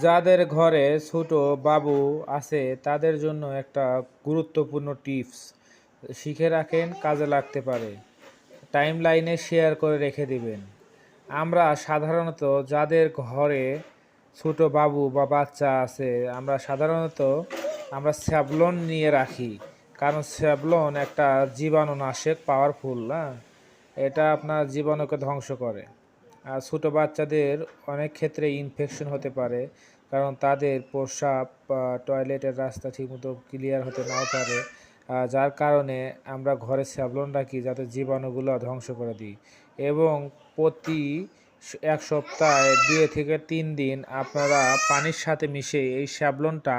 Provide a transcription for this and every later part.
যাদের ঘরে ছোট বাবু আছে, তাদের জন্য একটা গুরুত্বপূর্ণ টিপস শিখে রাখেন, কাজে লাগতে পারে। টাইম লাইনে শেয়ার করে রেখে দিবেন। আমরা সাধারণত যাদের ঘরে ছোট বাবু বা বাচ্চা আছে, আমরা সাধারণত, আমরা স্যাভলন নিয়ে রাখি। কারণ স্যাভলন একটা জীবাণুনাশক পাওয়ারফুল না? এটা আপনার জীবাণুকে ধ্বংস করে। ছোটো বাচ্চাদের অনেক ক্ষেত্রে ইনফেকশন হতে পারে, কারণ তাদের প্রস্রাব টয়লেটের রাস্তা ঠিকমতো ক্লিয়ার হতে নাও পারে। যার কারণে আমরা ঘরে স্যাবলন রাখি যাতে জীবাণুগুলো ধ্বংস করে দিই। এবং প্রতি এক সপ্তাহে দুই থেকে তিন দিন আপনারা পানির সাথে মিশে এই স্যাভলনটা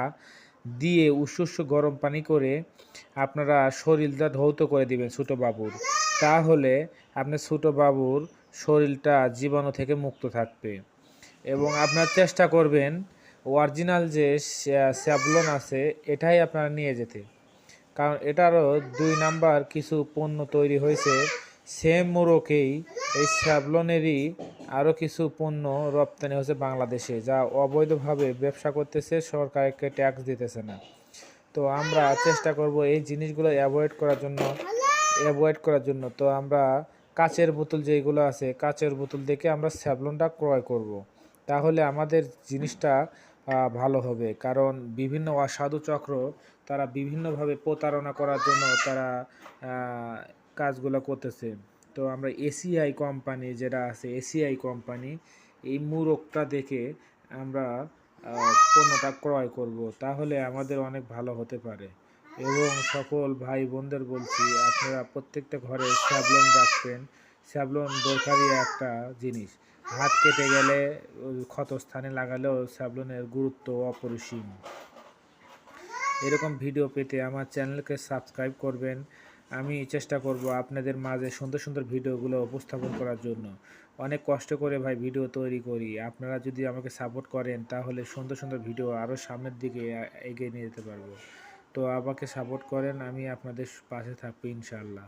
দিয়ে উষ্ণ গরম পানি করে আপনারা শরীরটা ধৌত করে দিবেন ছোটো বাবুর। তাহলে আপনার ছোটো বাবুর শরীরটা জীবাণু থেকে মুক্ত থাকবে। এবং আপনার চেষ্টা করবেন অরিজিনাল যে স্যা- স্যাভলন আছে, এটাই আপনারা নিয়ে যেতে। কারণ এটারও দুই নাম্বার কিছু পণ্য তৈরি হয়েছে। সেম মোড়কেই এই স্যাভলনেরই আরও কিছু পণ্য রপ্তানি হচ্ছে বাংলাদেশে, যা অবৈধভাবে ব্যবসা করতেছে, সরকারকে ট্যাক্স দিতেছে না। তো আমরা চেষ্টা করব এই জিনিসগুলো অ্যাভয়েড করার জন্য অ্যাভয়েড করার জন্য। তো আমরা কাচের বোতল যেগুলো আছে, কাচের বোতল দেখে আমরা স্যাভলনটা ক্রয় করব। তাহলে আমাদের জিনিসটা ভালো হবে। কারণ বিভিন্ন অসাধু চক্র, তারা বিভিন্নভাবে প্রতারণা করার জন্য তারা কাজগুলো করতেছে। তো আমরা এসিআই কোম্পানি যেটা আছে, এসিআই কোম্পানি, এই মুরগটা দেখে আমরা পণ্যটা ক্রয় করব। তাহলে আমাদের অনেক ভালো হতে পারে। এবং সকল ভাই বোনদের বলছি, আপনারা প্রত্যেকটা ঘরে স্যাভলন রাখবেন। স্যাভলন দরকারি একটা জিনিস। হাত কেটে গেলে, ক্ষতস্থানে লাগালেও স্যাভলনের গুরুত্ব অপরিসীম। এরকম ভিডিও পেতে আমার চ্যানেলকে সাবস্ক্রাইব করবেন। আমি চেষ্টা করব আপনাদের মাঝে সুন্দর সুন্দর ভিডিওগুলো উপস্থাপন করার জন্য। অনেক কষ্ট করে ভাই ভিডিও তৈরি করি। আপনারা যদি আমাকে সাপোর্ট করেন, তাহলে সুন্দর সুন্দর ভিডিও আরও সামনের দিকে এগিয়ে নিয়ে যেতে পারব। তো আমাকে সাপোর্ট করেন আমি আপনাদের পাশে থাকব ইনশাআল্লাহ।